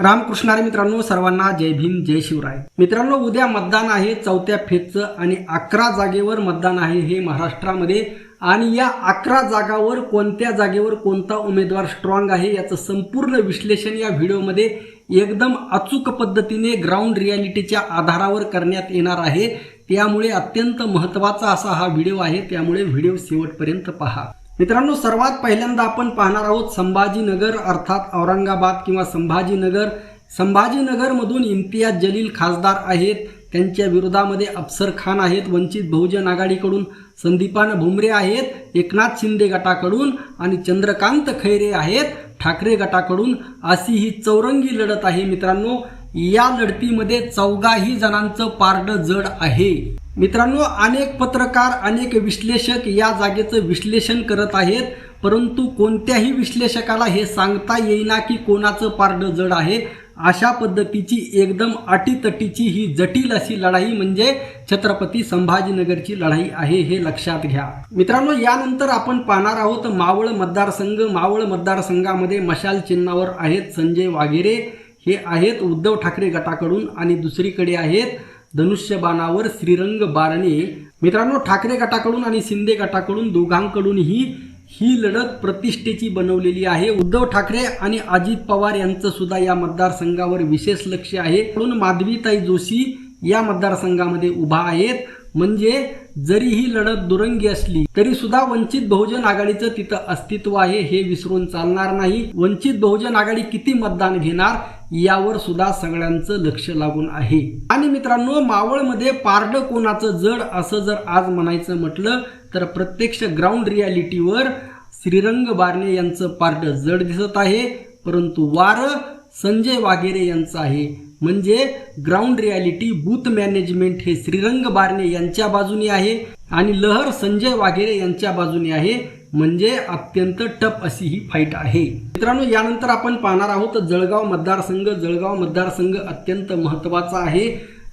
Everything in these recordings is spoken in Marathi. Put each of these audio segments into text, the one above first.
रामकृष्णारे मित्रांनो सर्वांना जय भीम जय शिवराय. मित्रांनो उद्या मतदान आहे चौथ्या फेजचं आणि अकरा जागेवर मतदान आहे हे महाराष्ट्रामध्ये. आणि या अकरा जागावर कोणत्या जागेवर कोणता उमेदवार स्ट्रॉंग आहे याचं संपूर्ण विश्लेषण या व्हिडिओमध्ये एकदम अचूक पद्धतीने ग्राउंड रियालिटीच्या आधारावर करण्यात येणार आहे. त्यामुळे अत्यंत महत्त्वाचा असा हा व्हिडिओ आहे. त्यामुळे व्हिडिओ शेवटपर्यंत पहा. मित्रांनो सर्वात पहिल्यांदा आपण पाहणार आहोत संभाजीनगर अर्थात औरंगाबाद किंवा संभाजीनगर. संभाजीनगरमधून इम्तियाज जलील खासदार आहेत. त्यांच्या विरोधामध्ये अफसर खान आहेत. वंचित बहुजन आघाडीकडून संदीपान भुमरे आहेत. एकनाथ शिंदे गटाकडून आणि चंद्रकांत खैरे आहेत. ठाकरे गटाकडून अशी ही चौरंगी लढत आहे मित्रांनो. या लढतीमध्ये चौघाही जणांचं पारड जड आहे. मित्रांनो अनेक पत्रकार अनेक विश्लेषक या जागेचं विश्लेषण करत आहेत परंतु कोणत्याही विश्लेषकाला हे सांगता येईना की कोणाचं पारड जड आहे. अशा पद्धतीची एकदम अटीतटीची ही जटिल अशी लढाई म्हणजे छत्रपती संभाजीनगरची लढाई आहे हे लक्षात घ्या. मित्रांनो यानंतर आपण पाहणार आहोत मावळ मतदारसंघ. मावळ मतदारसंघामध्ये मशाल चिन्हावर आहेत संजय वाघेरे. हे आहेत उद्धव ठाकरे गटाकडून आणि दुसरीकडे आहेत धनुष्यबाणावर श्रीरंग बारणे. मित्रांनो ठाकरे गटाकडून आणि शिंदे गटाकडून दोघांकडूनही ही लढत प्रतिष्ठेची बनवलेली आहे. उद्धव ठाकरे आणि अजित पवार यांचं सुद्धा या मतदारसंघावर विशेष लक्ष आहे. म्हणून माधवीताई जोशी या मतदारसंघामध्ये उभा आहेत. म्हणजे जरी ही लढत दुरंगी असली तरी सुद्धा वंचित बहुजन आघाडीचं तिथं अस्तित्व आहे हे विसरून चालणार नाही. वंचित बहुजन आघाडी किती मतदान घेणार यावर सुद्धा सगळ्यांचं लक्ष लागून आहे. आणि मित्रांनो मावळमध्ये पारड कोणाचं जड असं जर आज म्हणायचं म्हटलं तर प्रत्यक्ष ग्राउंड रियालिटीवर श्रीरंग बारणे यांचं पारड जड दिसत आहे परंतु वार संजय वाघेरे यांचं आहे. म्हणजे ग्राउंड रियालिटी बूथ मॅनेजमेंट हे श्रीरंग बारणे यांच्या बाजूने आहे आणि लहर संजय वाघेरे यांच्या बाजूने आहे. म्हणजे अत्यंत टप अशी ही फाईट आहे. मित्रांनो यानंतर आपण पाहणार आहोत जळगाव मतदारसंघ जळगाव मतदारसंघ अत्यंत महत्त्वाचा आहे.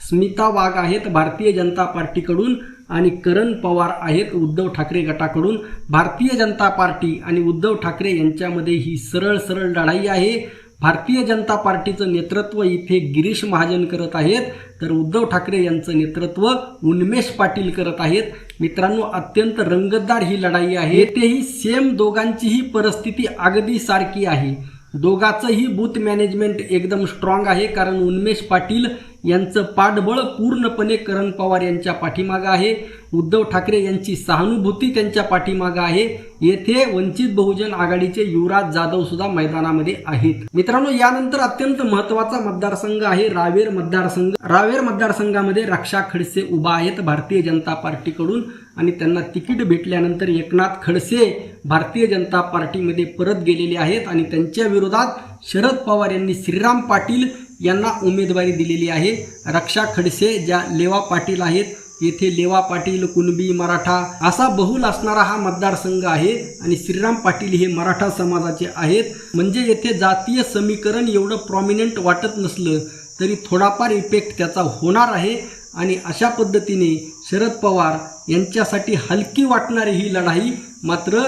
स्मिता वाघ आहेत भारतीय जनता पार्टीकडून आणि करण पवार आहेत उद्धव ठाकरे गटाकडून. भारतीय जनता पार्टी आणि उद्धव ठाकरे यांच्यामध्ये ही सरळ सरळ लढाई आहे. भारतीय जनता पार्टीचं नेतृत्व इथे गिरीश महाजन करत आहेत. तर उद्धव ठाकरे यांचं नेतृत्व उन्मेष पाटील करत आहेत. मित्रांनो अत्यंत रंगतदार ही लढाई आहे. तेही सेम दोघांचीही परिस्थिती अगदी सारखी आहे. दोघांचंही बूथ मॅनेजमेंट एकदम स्ट्रॉंग आहे कारण उन्मेष पाटील यांचं पाठबळ पूर्णपणे करण पवार यांच्या पाठीमागं आहे. उद्धव ठाकरे यांची सहानुभूती त्यांच्या पाठीमागं आहे. येथे वंचित बहुजन आघाडीचे युवराज जाधव सुद्धा मैदानामध्ये आहेत. मित्रांनो यानंतर अत्यंत महत्त्वाचा मतदारसंघ आहे रावेर मतदारसंघ. रावेर मतदारसंघामध्ये रक्षा खडसे उभा आहेत भारतीय जनता पार्टीकडून. आणि त्यांना तिकीट भेटल्यानंतर एकनाथ खडसे भारतीय जनता पार्टीमध्ये परत गेलेले आहेत आणि त्यांच्या विरोधात शरद पवार यांनी श्रीराम पाटील यांना उमेदवारी दिलेली आहे. रक्षा खडसे ज्या लेवा पाटील आहेत येथे लेवा पाटील कुणबी मराठा असा बहुल असणारा हा मतदारसंघ आहे आणि श्रीराम पाटील हे मराठा समाजाचे आहेत. म्हणजे येथे जातीय समीकरण एवढं प्रॉमिनंट वाटत नसलं तरी थोडाफार इफेक्ट त्याचा होणार आहे आणि अशा पद्धतीने शरद पवार यांच्यासाठी हलकी वाटणारी ही लढाई मात्र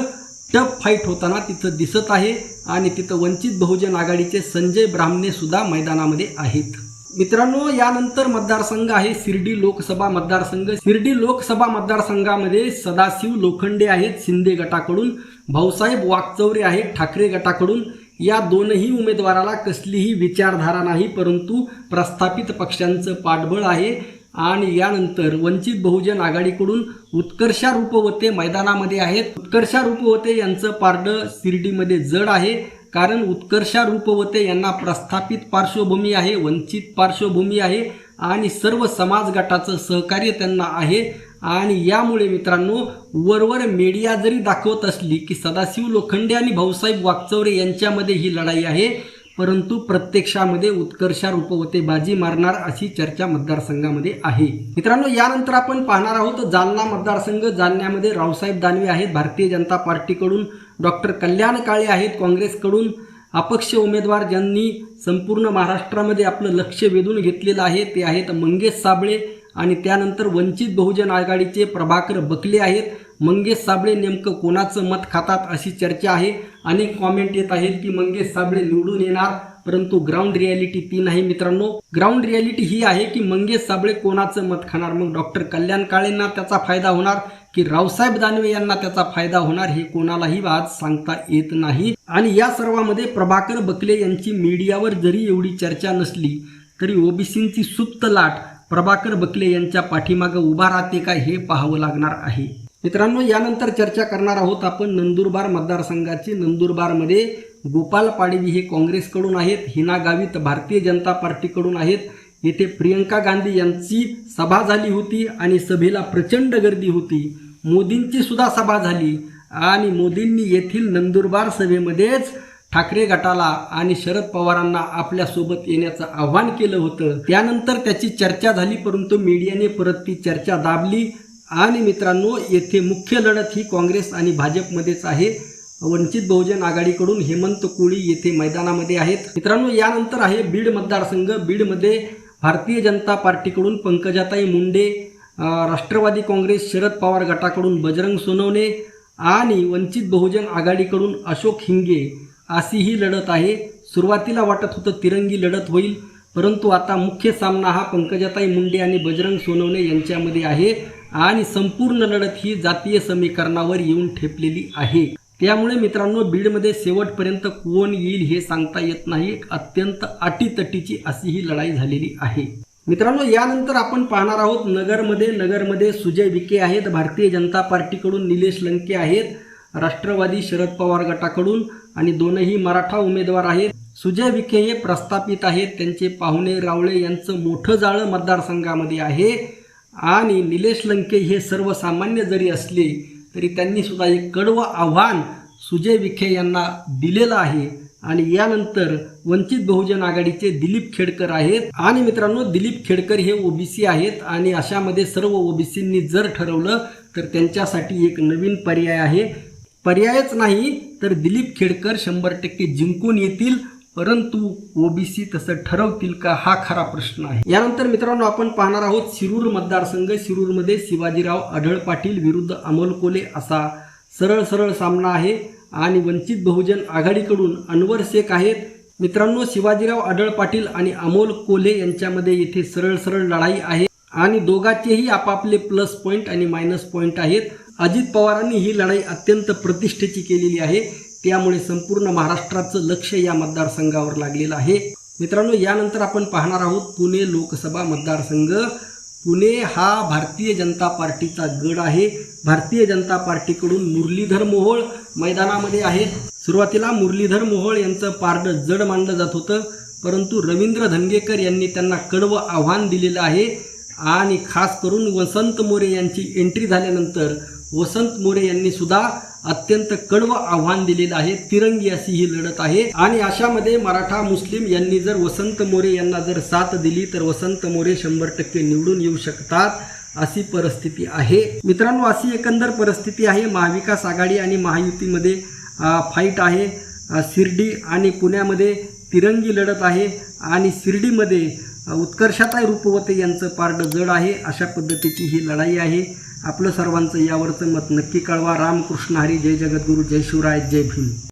टफ फाईट होताना तिथं दिसत आहे आणि तिथं वंचित बहुजन आघाडीचे संजय ब्राह्मणे सुद्धा मैदानामध्ये आहेत. मित्रांनो यानंतर मतदारसंघ आहे शिर्डी लोकसभा मतदारसंघ. शिर्डी लोकसभा मतदारसंघामध्ये सदाशिव लोखंडे आहेत शिंदे गटाकडून भाऊसाहेब वाकचौरे आहेत ठाकरे गटाकडून. या दोनही उमेदवाराला कसलीही विचारधारा नाही परंतु प्रस्थापित पक्षांचं पाठबळ आहे. आणि यानंतर वंचित बहुजन आघाडीकडून उत्कर्षा रूपवते मैदानामध्ये आहेत. उत्कर्षा रूपवते यांचं पारडं शिर्डीमध्ये जड आहे. कारण उत्कर्षा रूपवते यांना प्रस्थापित पार्श्वभूमी आहे वंचित पार्श्वभूमी आहे आणि सर्व समाज गटाचं सहकार्य त्यांना आहे. आणि यामुळे मित्रांनो वरवर मीडिया जरी दाखवत असली की सदाशिव लोखंडे आणि भाऊसाहेब वागचौरे यांच्यामध्ये ही लढाई आहे. परंतु प्रत्यक्षामध्ये उत्कर्षा रूपवते बाजी मारणार अशी चर्चा मतदारसंघामध्ये आहे. मित्रांनो यानंतर आपण पाहणार आहोत जालना मतदारसंघ. जालन्यामध्ये रावसाहेब दानवे आहेत. भारतीय जनता पार्टीकडून डॉक्टर कल्याण काळे आहेत. काँग्रेसकडून अपक्ष उमेदवार ज्यांनी संपूर्ण महाराष्ट्रामध्ये आपलं लक्ष वेधून घेतलेलं आहे ते आहेत मंगेश साबळे आणि त्यानंतर वंचित बहुजन आघाडीचे प्रभाकर बकले आहेत. मंगेश साबळे नेमकं कोणाचं मत खातात अशी चर्चा आहे. अनेक कॉमेंट येत आहेत की मंगेश साबळे निवडून येणार परंतु ग्राउंड रियालिटी ती नाही मित्रांनो. ग्राउंड रियालिटी ही आहे की मंगेश साबळे कोणाचं मत खाणार? मग डॉक्टर कल्याण काळेंना त्याचा फायदा होणार की रावसाहेब दानवे यांना त्याचा फायदा होणार हे कोणालाही आज सांगता येत नाही. आणि या सर्वामध्ये प्रभाकर बकले यांची मीडियावर जरी एवढी चर्चा नसली तरी ओबीसींची सुप्त लाट प्रभाकर बकले यांच्या पाठीमागं उभा राहते का हे पाहावं लागणार आहे. मित्रांनो यानंतर चर्चा करणार आहोत आपण नंदुरबार मतदारसंघाची. नंदुरबारमध्ये गोपाल पाडवी हे काँग्रेसकडून आहेत हिना गावित भारतीय जनता पार्टीकडून आहेत. येथे प्रियंका गांधी यांची सभा झाली होती आणि सभेला प्रचंड गर्दी होती. मोदींची सुद्धा सभा झाली आणि मोदींनी येथील नंदुरबार सभेमध्येच ठाकरे गटाला आणि शरद पवारांना आपल्यासोबत येण्याचं आव्हान केलं होतं. त्यानंतर त्याची चर्चा झाली परंतु मीडियाने परत ती चर्चा दाबली. आणि मित्रांनो येथे मुख्य लढत ही काँग्रेस आणि भाजपमध्येच आहे. वंचित बहुजन आघाडीकडून हेमंत कोळी येथे मैदानामध्ये आहेत. मित्रांनो यानंतर आहे बीड मतदारसंघ. बीडमध्ये भारतीय जनता पार्टीकडून पंकजाताई मुंडे राष्ट्रवादी काँग्रेस शरद पवार गटाकडून बजरंग सोनवणे आणि वंचित बहुजन आघाडीकडून अशोक हिंगे अशी ही लढत आहे. सुरुवातीला वाटत होतं तिरंगी लढत होईल परंतु आता मुख्य सामना हा पंकजाताई मुंडे आणि बजरंग सोनवणे यांच्यामध्ये आहे. आणि संपूर्ण लढत ही जातीय समीकरणावर येऊन ठेपलेली आहे. त्यामुळे मित्रांनो बीडमध्ये शेवटपर्यंत कोण येईल हे सांगता येत नाही. एक अत्यंत अटीतटीची अशी ही लढाई झालेली आहे. मित्रांनो यानंतर आपण पाहणार आहोत नगरमध्ये. नगरमध्ये सुजय विखे आहेत. भारतीय जनता पार्टीकडून निलेश लंके आहेत. राष्ट्रवादी शरद पवार गटाकडून आणि दोनही मराठा उमेदवार आहेत. सुजय विखे हे प्रस्थापित आहेत. त्यांचे पाहुणे रावळे यांचं मोठं जाळं मतदारसंघामध्ये आहे. आणि निलेश लंके हे सर्वसामान्य जरी असले तरी त्यांनी सुद्धा एक कडवं आव्हान सुजय विखे यांना दिलेलं आहे. आणि यानंतर वंचित बहुजन आघाडीचे दिलीप खेडकर आहेत. आणि मित्रांनो दिलीप खेडकर हे ओबीसी आहेत आणि अशामध्ये सर्व ओबीसींनी जर ठरवलं तर त्यांच्यासाठी एक नवीन पर्याय आहे. पर्यायच नाही तर दिलीप खेडकर शंभर टक्के जिंकून येतील. परंतु ओबीसी तसं ठरवतील का हा खरा प्रश्न आहे. यानंतर मित्रांनो आपण पाहणार आहोत शिरूर मतदारसंघ. शिरूरमध्ये शिवाजीराव आढळ पाटील विरुद्ध अमोल कोले असा सरळ सरळ सामना आहे आणि वंचित बहुजन आघाडीकडून अनवर शेख आहेत. मित्रांनो शिवाजीराव आढळ पाटील आणि अमोल कोले यांच्यामध्ये येथे सरळ सरळ लढाई आहे आणि दोघांचेही आपापले प्लस पॉईंट आणि मायनस पॉईंट आहेत. अजित पवारांनी ही लढाई अत्यंत प्रतिष्ठेची केलेली आहे. त्यामुळे संपूर्ण महाराष्ट्राचं लक्ष या मतदारसंघावर लागलेलं आहे. मित्रांनो यानंतर आपण पाहणार आहोत पुणे लोकसभा मतदारसंघ. पुणे हा भारतीय जनता पार्टीचा गड आहे. भारतीय जनता पार्टीकडून मुरलीधर मोहोळ मैदानामध्ये आहेत सुरुवातीला मुरलीधर मोहोळ यांचं पारडं जड मानलं जात होतं परंतु रवींद्र धनगेकर यांनी त्यांना कडवं आव्हान दिलेलं आहे. आणि खास करून वसंत मोरे यांची एंट्री झाल्यानंतर वसंत मोरे यांनी सुद्धा अत्यंत कडवं आव्हान दिलेलं आहे. तिरंगी अशी ही लढत आहे. आणि अशामध्ये मराठा मुस्लिम यांनी जर वसंत मोरे यांना जर साथ दिली तर वसंत मोरे शंभर टक्के निवडून येऊ शकतात अशी परिस्थिती आहे. मित्रांनो अशी एकंदर परिस्थिती आहे. महाविकास आघाडी आणि महायुतीमध्ये फाईट आहे. शिर्डी आणि पुण्यामध्ये तिरंगी लढत आहे. आणि शिर्डीमध्ये उत्कर्षाताई रूपवते यांचं पारडं जड आहे. अशा पद्धतीची ही लढाई आहे. आपलं सर्वांचं यावरचं मत नक्की कळवा. रामकृष्ण हरी जय जगद्गुरू जय शिवराय जय भीम.